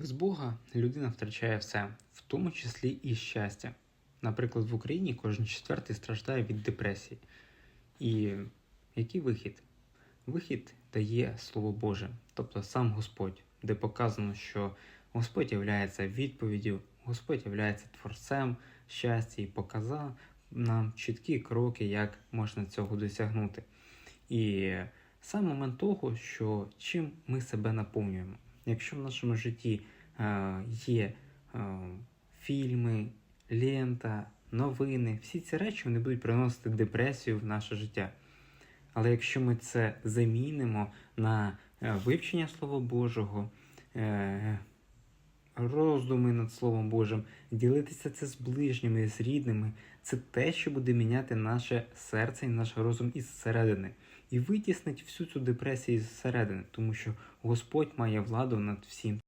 Без Бога людина втрачає все, в тому числі і щастя. Наприклад, в Україні кожен четвертий страждає від депресії. І який вихід? Вихід дає Слово Боже, тобто сам Господь, де показано, що Господь є відповіддю, Господь є творцем щастя і показав нам чіткі кроки, як можна цього досягнути. І сам момент того, що чим ми себе наповнюємо. Якщо в нашому житті е, є е, фільми, лента, новини, всі ці речі вони будуть приносити депресію в наше життя. Але якщо ми це замінимо на е, вивчення Слова Божого, роздуми над Словом Божим, ділитися це з ближніми, з рідними, це те, що буде міняти наше серце і наш розум із середини. І витіснить всю цю депресію зсередини, тому що Господь має владу над всім.